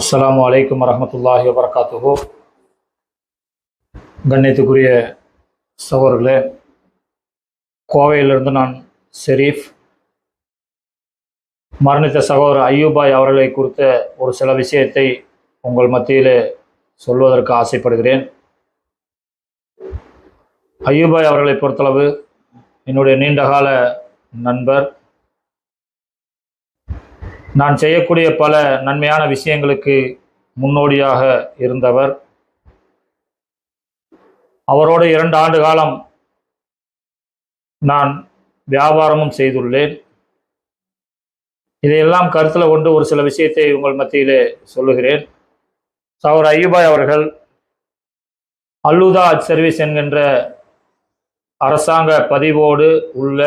அஸ்ஸலாமு அலைக்கும் வரமத்துல்லாஹி வரகாத்துகோ கண்ணியத்துக்குரிய சகோதரர்களே கோவையிலிருந்து நான் ஷெரீஃப். மரணித்த சகோதரர் ஐயூபாய் அவர்களை குறித்த ஒரு சில விஷயத்தை உங்கள் மத்தியில் சொல்வதற்கு ஆசைப்படுகிறேன். ஐயூபாய் அவர்களை பொறுத்தளவு என்னுடைய நீண்டகால நண்பர் நான் செய்யக்கூடிய பல நன்மையான விஷயங்களுக்கு முன்னோடியாக இருந்தவர். அவரோடு இரண்டு ஆண்டு காலம் நான் வியாபாரமும் செய்துள்ளேன். இதையெல்லாம் கருத்தில் கொண்டு ஒரு சில விஷயத்தை உங்கள் மத்தியிலே சொல்லுகிறேன். சவர் ஐயூபாய் அவர்கள் அல்லுதா சர்வீஸ் என்கின்ற அரசாங்க பதிவோடு உள்ள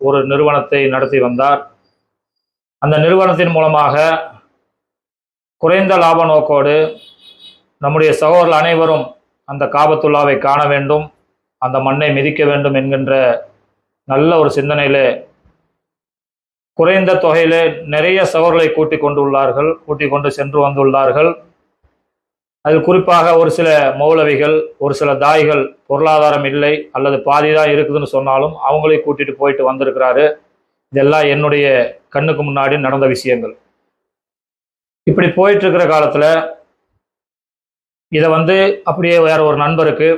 ஒரு நிறுவனத்தை நடத்தி வந்தார். அந்த நிறுவனத்தின் மூலமாக குறைந்த லாப நோக்கோடு நம்முடைய சகோதரர்கள் அனைவரும் அந்த காபத்துல்லாவை காண வேண்டும் அந்த மண்ணை மிதிக்க வேண்டும் என்கின்ற நல்ல ஒரு சிந்தனையிலே குறைந்த தொகையிலே நிறைய சகோதரர்களை கூட்டிக் கொண்டுள்ளார்கள் கூட்டிக் கொண்டு சென்று வந்துள்ளார்கள். அதில் குறிப்பாக ஒரு சில மௌலவிகள் ஒரு சில தாய்கள் பொருளாதாரம் இல்லை அல்லது பாதி தான் இருக்குதுன்னு சொன்னாலும் அவங்களே கூட்டிட்டு போயிட்டு வந்திருக்கிறாரு. இதெல்லாம் என்னுடைய கண்ணுக்கு முன்னாடி நடந்த விஷயங்கள். இப்படி போயிட்டு இருக்கிற காலத்துல இதை வந்து அப்படியே வேற ஒரு நண்பருக்கு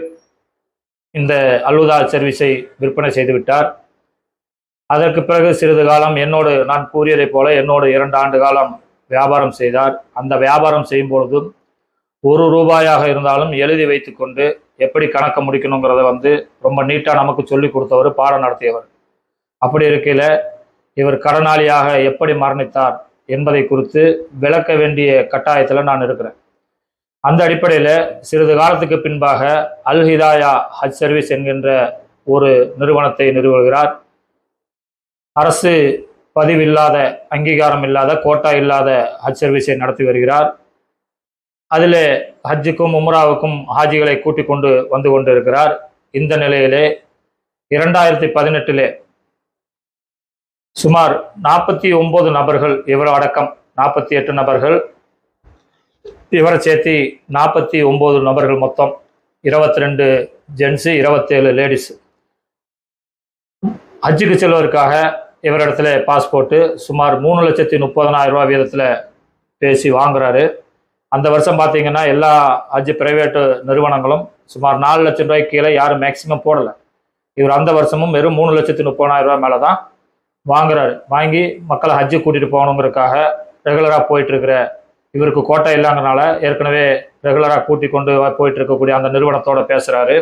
இந்த அல்வுதா சர்வீஸை விற்பனை செய்து விட்டார். அதற்கு பிறகு சிறிது காலம் என்னோடு நான் கூறியதைப் போல என்னோடு இரண்டு ஆண்டு காலம் வியாபாரம் செய்தார். அந்த வியாபாரம் செய்யும் பொழுதும் ஒரு ரூபாயாக இருந்தாலும் எழுதி வைத்துக்கொண்டு எப்படி கணக்க முடிக்கணுங்கிறத வந்து ரொம்ப நீட்டாக நமக்கு சொல்லி கொடுத்தவர் பாடம் நடத்தியவர். அப்படி இருக்கையில் இவர் கடனாளியாக எப்படி மரணித்தார் என்பதை குறித்து விளக்க வேண்டிய கட்டாயத்தில் நான் இருக்கிறேன். அந்த அடிப்படையில் சிறிது காலத்துக்கு பின்பாக அல் ஹிதாயா ஹஜ் சர்வீஸ் என்கின்ற ஒரு நிறுவனத்தை நிறுவுகிறார். அரசு பதிவில்லாத அங்கீகாரம் இல்லாத கோட்டா இல்லாத ஹஜ் சர்வீஸை நடத்தி வருகிறார். அதில் ஹஜ்ஜுக்கும் உம்ராவுக்கும் ஹாஜிகளை கூட்டிக் கொண்டு வந்து கொண்டு இருக்கிறார் இந்த நிலையிலே இரண்டாயிரத்தி பதினெட்டிலே சுமார் நாற்பத்தி ஒன்பது நபர்கள் இவர் அடக்கம் நாற்பத்தி எட்டு நபர்கள் இவரை சேர்த்து நாற்பத்தி ஒம்பது நபர்கள் மொத்தம் இருபத்தி ரெண்டு ஜென்ஸு இருபத்தேழு லேடிஸ் ஹஜ்ஜுக்கு செல்வதற்காக இவரிடத்துல பாஸ்போர்ட்டு சுமார் மூணு லட்சத்தி முப்பதனாயிரம் ரூபா வீதத்தில் பேசி வாங்குறாரு. அந்த வருஷம் பார்த்தீங்கன்னா எல்லா ஹஜ் பிரைவேட்டு நிறுவனங்களும் சுமார் நாலு லட்சம் ரூபாய்க்கு கீழே யாரும் மேக்சிமம் போடலை. இவர் அந்த வருஷமும் வெறும் மூணு லட்சத்தி முப்பதாயிரம் ரூபா மேலே தான் வாங்குறாரு. வாங்கி மக்களை ஹஜ்ஜு கூட்டிகிட்டு போகணுங்கிறதுக்காக ரெகுலராக போயிட்டு இருக்கிற இவருக்கு கோட்டை இல்லைங்கிறனால ஏற்கனவே ரெகுலராக கூட்டி கொண்டு போயிட்டு இருக்கக்கூடிய அந்த நிறுவனத்தோட பேசுகிறாரு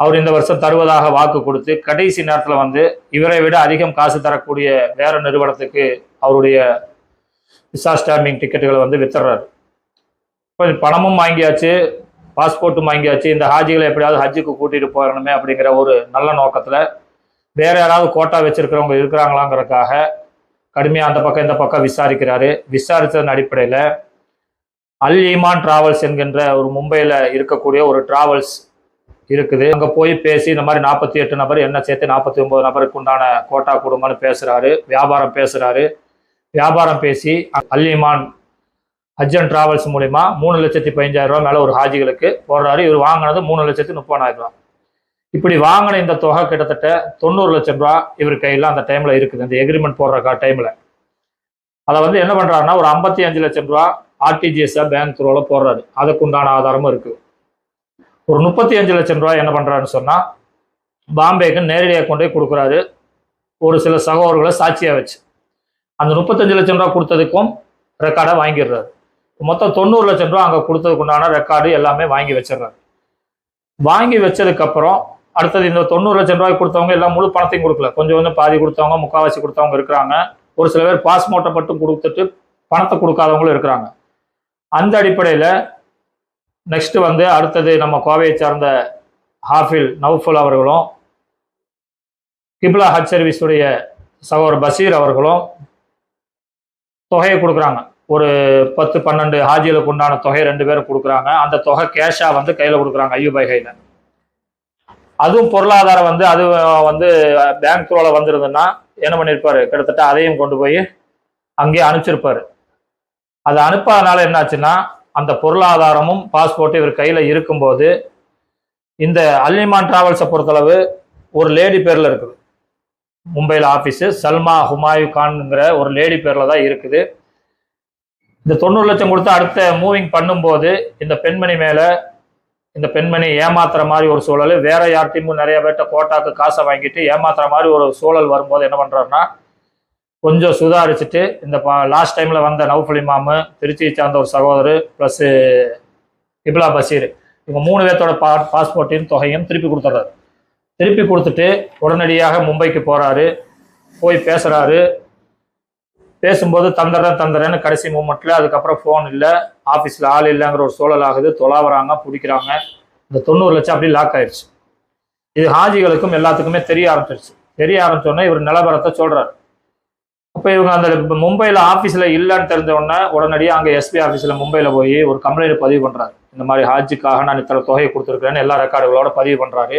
அவர் இந்த வருஷம் தருவதாக வாக்கு கொடுத்து கடைசி நேரத்தில் வந்து இவரை விட அதிகம் காசு தரக்கூடிய வேற நிறுவனத்துக்கு அவருடைய விசா ஸ்டாம்பிங் டிக்கெட்டுகளை வந்து வித்துறாரு. இப்போ பணமும் வாங்கியாச்சு பாஸ்போர்ட்டும் வாங்கியாச்சு இந்த ஹாஜிகளை எப்படியாவது ஹஜ்ஜுக்கு கூட்டிட்டு போயிடணுமே அப்படிங்கிற ஒரு நல்ல நோக்கத்தில் வேற யாராவது கோட்டா வச்சிருக்கிறவங்க இருக்கிறாங்களாங்கிறதுக்காக கடுமையாக அந்த பக்கம் இந்த பக்கம் விசாரிக்கிறாரு. விசாரித்ததன் அடிப்படையில் அல் ஈமான் டிராவல்ஸ் என்கின்ற ஒரு மும்பையில் இருக்கக்கூடிய ஒரு டிராவல்ஸ் இருக்குது. அங்கே போய் பேசி இந்த மாதிரி நாற்பத்தி எட்டு நபர் என்ன சேர்த்து நாற்பத்தி ஒம்பது நபருக்கு உண்டான கோட்டா கொடுங்கன்னு பேசுகிறாரு வியாபாரம் பேசுகிறாரு வியாபாரம் பேசி அல் ஈமான் ஹஜ்ஜன் டிராவல்ஸ் மூலிமா மூணு லட்சத்தி பதினஞ்சாயிரம் ரூபா மேலே ஒரு ஹாஜிகளுக்கு போடுறாரு. இவர் வாங்கினது மூணு லட்சத்தி முப்பதாயிரம் ரூபா இப்படி வாங்கின இந்த தொகை கிட்டத்தட்ட தொண்ணூறு லட்சம் ரூபா இவர் கையில் அந்த டைமில் இருக்குது. இந்த எக்ரிமெண்ட் போடுற டைமில் அதை வந்து என்ன பண்ணுறாருன்னா ஒரு ஐம்பத்தி அஞ்சு லட்சம் ரூபா ஆர்டிஜிஎஸ்ஸாக பேங்க் த்ரோவில் போடுறாரு. அதுக்குண்டான ஆதாரமும் இருக்குது ஒரு முப்பத்தி அஞ்சு லட்சம் ரூபா என்ன பண்ணுறாருன்னு சொன்னால் பாம்பேக்கு நேரடியாக கொண்டு போய் கொடுக்குறாரு. ஒரு சில சகோதரர்களை சாட்சியாக வச்சு. அந்த முப்பத்தஞ்சு லட்சம் ரூபா கொடுத்ததுக்கும் ரெக்கார்டை வாங்கிடுறாரு. மொத்தம் தொண்ணூறு லட்சம் ரூபா அங்கே கொடுத்ததுக்குண்டான ரெக்கார்டு எல்லாமே வாங்கி வச்சிடுறாரு. வாங்கி வச்சதுக்கப்புறம் அடுத்தது இந்த தொண்ணூறு லட்சம் ரூபாய் கொடுத்தவங்க எல்லாம் முழு பணத்தையும் கொடுக்கல. கொஞ்சம் கொஞ்சம் பாதி கொடுத்தவங்க முக்காவாசி கொடுத்தவங்க இருக்கிறாங்க. ஒரு சில பேர் பாஸ்போர்ட்டை மட்டும் கொடுத்துட்டு பணத்தை கொடுக்காதவங்களும் இருக்கிறாங்க. அந்த அடிப்படையில் நெக்ஸ்ட் வந்து அடுத்தது நம்ம கோவையை சார்ந்த ஹாஃபில் நவுஃபுல் அவர்களும் கிப்லா ஹஜ் சர்வீஸுடைய சகோதரர் பஷீர் அவர்களும் தொகையை கொடுக்குறாங்க. ஒரு பத்து பன்னெண்டு ஹாஜிகளுக்கு உண்டான தொகை ரெண்டு பேரும் கொடுக்குறாங்க. அந்த தொகை கேஷாக வந்து கையில் கொடுக்குறாங்க ஐயூபாய் கையில். அதுவும் பொருளாதாரம் வந்து அது வந்து பேங்க் த்ரோல வந்திருந்ததுன்னா என்ன பண்ணியிருப்பாரு கிட்டத்தட்ட அதையும் கொண்டு போய் அங்கேயே அனுப்பிச்சிருப்பாரு. அதை அனுப்பாதனால என்னாச்சுன்னா அந்த பொருளாதாரமும் பாஸ்போர்ட் இவர் கையில் இருக்கும்போது இந்த அல்லிமான் டிராவல்ஸை பொறுத்தளவு ஒரு லேடி பேரில் இருக்குது. மும்பையில் ஆஃபீஸு சல்மா ஹுமாயூ கான்ங்கிற ஒரு லேடி பேரில் தான் இருக்குது. இந்த தொண்ணூறு லட்சம் கொடுத்து அடுத்த மூவிங் பண்ணும்போது இந்த பெண்மணி மேலே இந்த பெண்மணி ஏமாத்துற மாதிரி ஒரு சூழல். வேற யார்ட்டையும் நிறைய பேர்ட்ட கோட்டாக்கு காசை வாங்கிட்டு ஏமாத்துற மாதிரி ஒரு சூழல் வரும்போது என்ன பண்ணுறாருன்னா கொஞ்சம் சுதாரிச்சுட்டு இந்த லாஸ்ட் டைமில் வந்த நௌஃபலி மாமு திருச்சியை சார்ந்த ஒரு சகோதரர் ப்ளஸ்ஸு இப்லா பஷீர் இவங்க மூணு பேர்த்தோட பா பாஸ்போர்ட்டையும் தொகையும் திருப்பி கொடுத்துட்றாரு. திருப்பி கொடுத்துட்டு உடனடியாக மும்பைக்கு போகிறாரு போய் பேசுகிறாரு பேசும்போது தந்துடுறேன் தந்துடுறேன்னு கடைசி மூமெண்ட்டில் அதுக்கப்புறம் ஃபோன் இல்லை ஆஃபீஸில் ஆள் இல்லைங்கிற ஒரு சூழல் ஆகுது. தொலாவுறாங்க பிடிக்கிறாங்க. இந்த தொண்ணூறு லட்சம் அப்படி லாக் ஆயிடுச்சு. இது ஹாஜிகளுக்கும் எல்லாத்துக்குமே தெரிய ஆரம்பிச்சிருச்சு. தெரிய ஆரம்பிச்சோடனே இவர் நிலவரத்தை சொல்றாரு. அப்போ இவங்க அந்த மும்பையில் ஆஃபீஸில் இல்லைன்னு தெரிஞ்ச உடனே உடனடியாக அங்கே எஸ்பி ஆஃபீஸில் மும்பையில் போய் ஒரு கம்ப்ளைண்ட் பதிவு பண்ணுறாரு இந்த மாதிரி ஹாஜிக்காக நான் இத்தனை தொகையை கொடுத்துருக்கேன்னு எல்லா ரெக்கார்டுகளோட பதிவு பண்ணுறாரு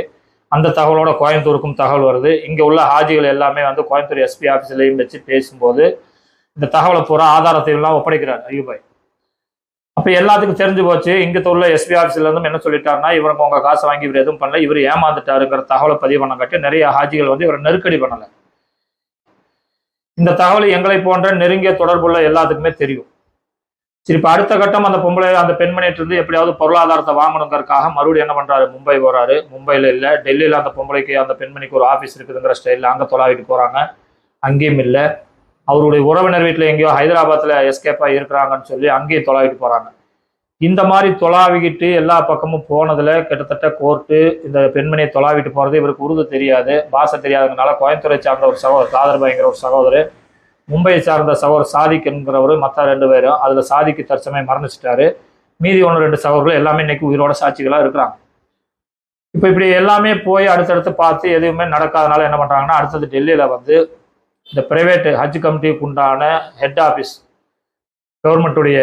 அந்த தகவலோட கோயம்புத்தூருக்கும் தகவல் வருது. இங்கே உள்ள ஹாஜிகள் எல்லாமே வந்து கோயம்புத்தூர் எஸ்பி ஆஃபீஸ்லையும் வச்சு பேசும்போது இந்த தகவலை பூரா ஆதாரத்தை எல்லாம் ஒப்படைக்கிறார் ஐயூபாய். அப்போ எல்லாத்துக்கும் தெரிஞ்சு போச்சு இங்கே உள்ள எஸ்பி ஆஃபீஸ்ல இருந்தும் என்ன சொல்லிட்டாருன்னா இவருக்கு உங்க காசை வாங்கி இவர் எதுவும் பண்ணல இவர் ஏமாந்துட்டாருங்கிற தகவலை பதிவு பண்ண கட்டி நிறைய ஹாஜிகள் வந்து இவரை நெருக்கடி பண்ணலை. இந்த தகவல் எங்களை போன்ற நெருங்கிய தொடர்புள்ள எல்லாத்துக்குமே தெரியும். சரி இப்போ அடுத்த கட்டம் அந்த பொம்பளை அந்த பெண்மணிட்டு இருந்து எப்படியாவது பொருளாதாரத்தை வாங்கணுங்கிறதுக்காக மறுபடியும் என்ன பண்றாரு? மும்பை போறாரு. மும்பையில் இல்லை டெல்லியில் அந்த பொம்பளைக்கு அந்த பெண்மணிக்கு ஒரு ஆஃபீஸ் இருக்குதுங்கிற ஸ்டைலில் அங்கே தொலாவிட்டு போறாங்க. அங்கேயும் இல்லை. அவருடைய உறவினர் வீட்டில் எங்கேயோ ஹைதராபாத்தில் எஸ்கேப்பாக இருக்கிறாங்கன்னு சொல்லி அங்கேயும் தொலாவிட்டு போகிறாங்க இந்த மாதிரி தொலாவிக்கிட்டு எல்லா பக்கமும் போனதில் கிட்டத்தட்ட கோர்ட்டு இந்த பெண்மணியை தொலாவிட்டு போகிறது இவருக்கு உருது தெரியாது பாஷை தெரியாததுனால கோயம்புத்தூரை சார்ந்த ஒரு சகோதரர் காதர்பாய்ங்கிற ஒரு சகோதரர் மும்பையை சார்ந்த சகோதரர் சாதிக் என்கிறவர் மற்ற ரெண்டு பேரும் அதில் சாதிக்கு தற்சமயம் மரணிச்சிட்டாரு. மீதி ஒன்று ரெண்டு சகோதரர்கள் எல்லாமே இன்னைக்கு உயிரோட சாட்சிகளாக இருக்கிறாங்க. இப்போ இப்படி எல்லாமே போய் அடுத்தடுத்து பார்த்து எதுவுமே நடக்காதனால என்ன பண்ணுறாங்கன்னா அடுத்தது டெல்லியில் வந்து இந்த பிரைவேட் ஹஜ் கமிட்டிக்கு உண்டான ஹெட் ஆஃபீஸ் கவர்மெண்ட்டுடைய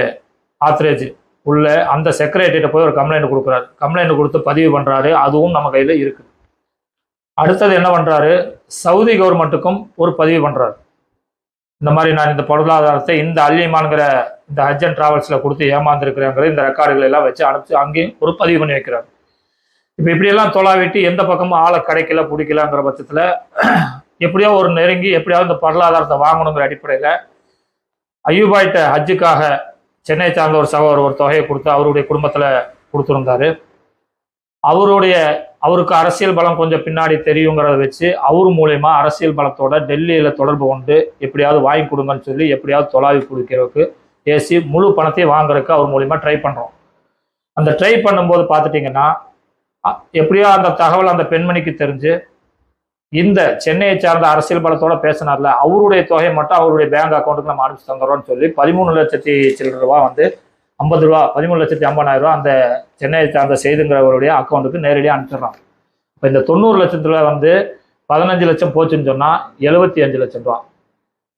ஆத்தரேஜ் உள்ள அந்த செக்ரட்டரிட்ட போய் ஒரு கம்ப்ளைண்ட் கொடுக்குறாரு. கம்ப்ளைண்ட் கொடுத்து பதிவு பண்ணுறாரு அதுவும் நம்ம கையில் இருக்கு அடுத்தது என்ன பண்ணுறாரு சவுதி கவர்மெண்ட்டுக்கும் ஒரு பதிவு பண்ணுறாரு இந்த மாதிரி நான் இந்த பொருளாதாரத்தை இந்த அல்லிமான்கிற இந்த ஹஜ் அண்ட் ட்ராவல்ஸில் கொடுத்து ஏமாந்துருக்கிறேங்கிற இந்த ரெக்கார்டுகள் எல்லாம் வச்சு அனுப்பிச்சு அங்கேயும் ஒரு பதிவு பண்ணி வைக்கிறார். இப்போ இப்படியெல்லாம் தொலாவிட்டு எந்த பக்கமும் ஆளை கிடைக்கல பிடிக்கலங்கிற பட்சத்தில் எப்படியோ ஒரு நெருங்கி எப்படியாவது இந்த பொருளாதாரத்தை வாங்கணுங்கிற அடிப்படையில் ஐயூபாய்ட்ட ஹஜ்ஜுக்காக சென்னை சார்ந்த ஒரு சகோதரர் ஒரு தொகையை கொடுத்து அவருடைய குடும்பத்தில் கொடுத்துருந்தாரு. அவருடைய அவருக்கு அரசியல் பலம் கொஞ்சம் பின்னாடி தெரியுங்கிறத வச்சு அவர் மூலயமா அரசியல் பலத்தோட டெல்லியில் தொடர்பு கொண்டு எப்படியாவது வாங்கி கொடுங்கன்னு சொல்லி எப்படியாவது தொலாவி கொடுக்கிறதுக்கு பேசி முழு பணத்தையும் வாங்குறதுக்கு அவர் மூலயமா ட்ரை பண்ணுறோம் அந்த ட்ரை பண்ணும்போது பார்த்துட்டிங்கன்னா எப்படியோ அந்த தகவல் அந்த பெண்மணிக்கு தெரிஞ்சு இந்த சென்னையை சார்ந்த அரசியல் பலத்தோட பேசினார்ல அவருடைய தொகையை மட்டும் அவருடைய பேங்க் அக்கௌண்ட்டுக்கு நம்ம அனுப்பிச்சு தந்துடுறோம்னு சொல்லி பதிமூணு லட்சத்தி சில்லற ரூபா வந்து ஐம்பது ரூபா பதிமூணு லட்சத்தி ஐம்பதாயிரம் ரூபா அந்த சென்னையை சார்ந்த செய்துங்கிறவருடைய அக்கௌண்ட்டுக்கு நேரடியாக அனுப்பிச்சிடுறாங்க. இப்போ இந்த தொண்ணூறு லட்சத்துல வந்து பதினஞ்சு லட்சம் போச்சுன்னு சொன்னால் எழுபத்தி அஞ்சு லட்சம் ரூபா.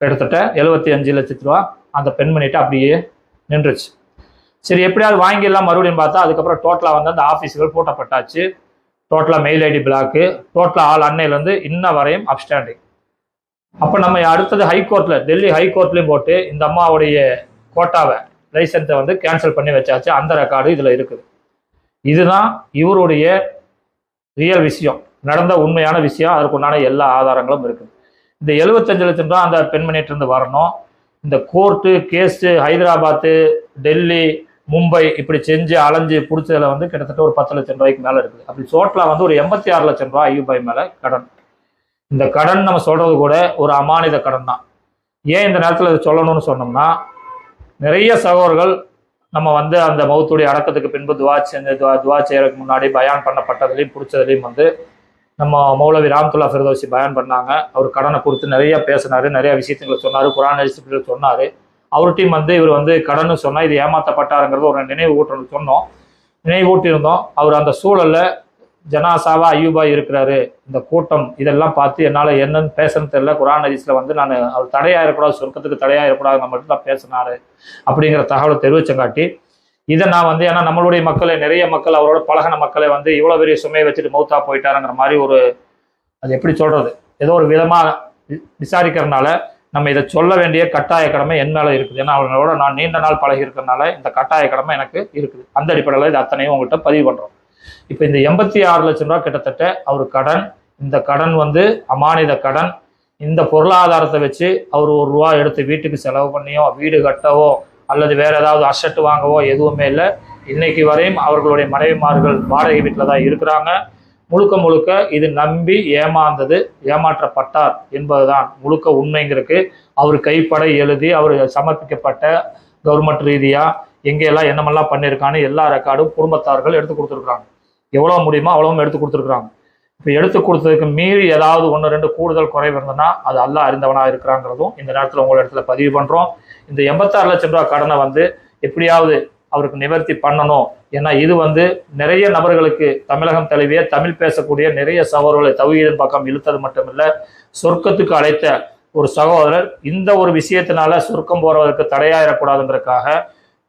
கிட்டத்தட்ட எழுபத்தி அஞ்சு லட்சத்து ரூபா அந்த பெண்மணிட்ட அப்படியே நின்றுச்சு. சரி எப்படியாவது வாங்கிடலாம் மறுபடியும் பார்த்தா அதுக்கப்புறம் டோட்டலாக வந்து அந்த ஆஃபீஸுகள் பூட்டப்பட்டாச்சு. டோட்டலாக மெயில் ஐடி பிளாக்கு டோட்டலாக ஆல் அன்னையிலேருந்து இன்ன வரையும் அப்ஸ்டாண்டிங் அப்போ நம்ம அடுத்தது ஹைகோர்ட்டில் டெல்லி ஹைகோர்ட்லேயும் போட்டு இந்த அம்மாவுடைய கோட்டாவை லைசன்ஸை வந்து கேன்சல் பண்ணி வச்சாச்சு. அந்த ரெக்கார்டு இதில் இருக்குது. இதுதான் இவருடைய ரியல் விஷயம். நடந்த உண்மையான விஷயம். அதற்குண்டான எல்லா ஆதாரங்களும் இருக்குது. இந்த எழுபத்தஞ்சு லட்சம் ரூபா அந்த பெண்மணிட்டு வரணும். இந்த கோர்ட்டு கேஸு ஹைதராபாத்து டெல்லி மும்பை இப்படி செஞ்சு அலைஞ்சு பிடிச்சதுல வந்து கிட்டத்தட்ட ஒரு பத்து லட்சம் ரூபாய்க்கு மேலே இருக்குது. அப்படி டோட்டலாக வந்து ஒரு எண்பத்தி ஆறு லட்சம் ரூபாய் ஐயூபாய் மேலே கடன். இந்த கடன் நம்ம சொல்றது கூட ஒரு அமானித கடன் தான். ஏன் இந்த நேரத்தில் இது சொல்லணும்னு சொன்னோம்னா நிறைய சகோதரர்கள் நம்ம வந்து அந்த மௌத்துடைய அடக்கத்துக்கு பின்பு துவா செஞ்ச துவா துவா செய்யறதுக்கு முன்னாடி பயான் பண்ணப்பட்டதுலையும் பிடிச்சதுலையும் வந்து நம்ம மௌலவி ராம்துல்லா ஃபிரதோசி பயான் பண்ணாங்க. அவர் கடனை கொடுத்து நிறைய பேசினாரு நிறைய விஷயத்துங்களை சொன்னார் குரான் அரிசிப்பில் சொன்னார். அவர்கிட்டையும் வந்து இவர் வந்து கடன்னு சொன்னால் இது ஏமாத்தப்பட்டாருங்கிறது ஒரு நினைவு ஊட்டணும் சொன்னோம். நினைவு ஊட்டியிருந்தோம். அவர் அந்த சூழலில் ஜனாசாவா ஐயூபா இருக்கிறாரு. இந்த கூட்டம் இதெல்லாம் பார்த்து என்னால் என்னன்னு பேசணும்னு தெரியல. குரான் ஹதீஸ்ல வந்து நான் அவர் தடையாயிடக்கூடாது சொர்க்கத்துக்கு தடையாயிடக்கூடாது மட்டும் தான் பேசினாரு. அப்படிங்கிற தகவலை தெரிவிச்சங்காட்டி இதை நான் வந்து ஏன்னா நம்மளுடைய மக்களை நிறைய மக்கள் அவரோட பழகின மக்களை வந்து இவ்வளோ பெரிய சுமையை வச்சுட்டு மௌத்தா போயிட்டாருங்கிற மாதிரி ஒரு அது எப்படி சொல்கிறது ஏதோ ஒரு விதமாக வி- விசாரிக்கிறதுனால நம்ம இதை சொல்ல வேண்டிய கட்டாய கடமை என் மேலே இருக்குது. ஏன்னா அவங்களோட நான் நீண்ட நாள் பழகி இருக்கிறதுனால இந்த கட்டாய கடமை எனக்கு இருக்குது. அந்த அடிப்படையில் இது அத்தனையும் உங்கள்கிட்ட பதிவு பண்ணுறோம் இப்போ இந்த எண்பத்தி ஆறு லட்சம் ரூபா கிட்டத்தட்ட அவர் கடன் இந்த கடன் வந்து அமானித கடன். இந்த பொருளாதாரத்தை வச்சு அவர் ஒரு ரூபா எடுத்து வீட்டுக்கு செலவு பண்ணியோ வீடு கட்டவோ அல்லது வேற ஏதாவது அசட்டு வாங்கவோ எதுவுமே இல்லை. இன்னைக்கு வரையும் அவர்களுடைய மனைவிமார்கள் வாடகை வீட்டில் தான் இருக்கிறாங்க. முழுக்க முழுக்க இது நம்பி ஏமாந்தது ஏமாற்றப்பட்டார் என்பதுதான் முழுக்க உண்மைங்கிறதுக்கு அவர் கைப்பட எழுதி அவர் சமர்ப்பிக்கப்பட்ட கவர்மெண்ட் ரீதியாக எங்கெல்லாம் என்னமெல்லாம் பண்ணியிருக்கான்னு எல்லா ரெக்கார்டும் குடும்பத்தார்கள் எடுத்து கொடுத்துருக்குறாங்க. எவ்வளோ முடியுமோ அவ்வளவும் எடுத்து கொடுத்துருக்குறாங்க. இப்போ எடுத்து கொடுத்ததுக்கு மீறி ஏதாவது ஒன்று ரெண்டு கூடுதல் குறைவு இருந்ததுன்னா அது அல்ல அறிந்தவனாக இருக்கிறாங்கிறதும் இந்த நேரத்தில் உங்கள் இடத்துல பதிவு பண்ணுறோம் இந்த எண்பத்தாறு லட்சம் ரூபா கடனை வந்து எப்படியாவது அவருக்கு நிவர்த்தி பண்ணணும் ஏன்னா இது வந்து நிறைய நபர்களுக்கு தமிழகம் தழுவிய தமிழ் பேசக்கூடிய நிறைய சகோதரர்களை தவிதன் பக்கம் இழுத்தது மட்டுமில்லை சொர்க்கத்துக்கு அழைத்த ஒரு சகோதரர் இந்த ஒரு விஷயத்தினால சொர்க்கம் போறதற்கு தடையாயிடக்கூடாதுங்கிறதுக்காக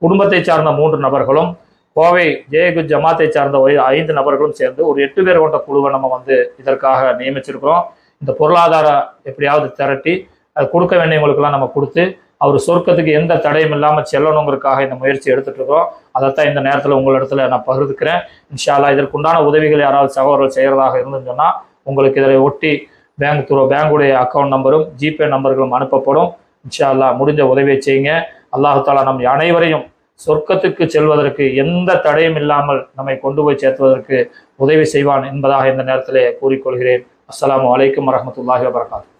குடும்பத்தை சார்ந்த மூன்று நபர்களும் கோவை ஜெயகுஜ் ஜமாத்தை சார்ந்த ஒரு ஐந்து நபர்களும் சேர்ந்து ஒரு எட்டு பேர் கொண்ட குழுவை நம்ம வந்து இதற்காக நியமிச்சிருக்கிறோம். இந்த பொருளாதார எப்படியாவது திரட்டி அது கொடுக்க வேண்டியவங்களுக்கெல்லாம் நம்ம கொடுத்து அவர் சொர்க்கத்துக்கு எந்த தடையும் இல்லாமல் செல்லணுங்கிறதுக்காக இந்த முயற்சி எடுத்துட்டு இருக்கிறோம். அதைத்தான் இந்த நேரத்தில் உங்களிடத்துல நான் பகிர்ந்துக்கிறேன். இன்ஷால்லா இதற்குண்டான உதவிகள் யாராவது சகோதரர்கள் செய்கிறதாக இருந்துன்னு சொன்னால் உங்களுக்கு இதை ஒட்டி பேங்க் துறை பேங்குடைய அக்கௌண்ட் நம்பரும் ஜிபே நம்பர்களும் அனுப்பப்படும். இன்ஷா அல்லாஹ் முடிஞ்ச உதவியை செய்யுங்க. அல்லாஹு தாலா நம் அனைவரையும் சொர்க்கத்துக்கு செல்வதற்கு எந்த தடையும் இல்லாமல் நம்மை கொண்டு போய் சேர்த்துவதற்கு உதவி செய்வான் என்பதாக இந்த நேரத்திலே கூறிக்கொள்கிறேன். அஸ்லாம் அலைக்கும் வரமத்துல்லாஹி வரகாத்து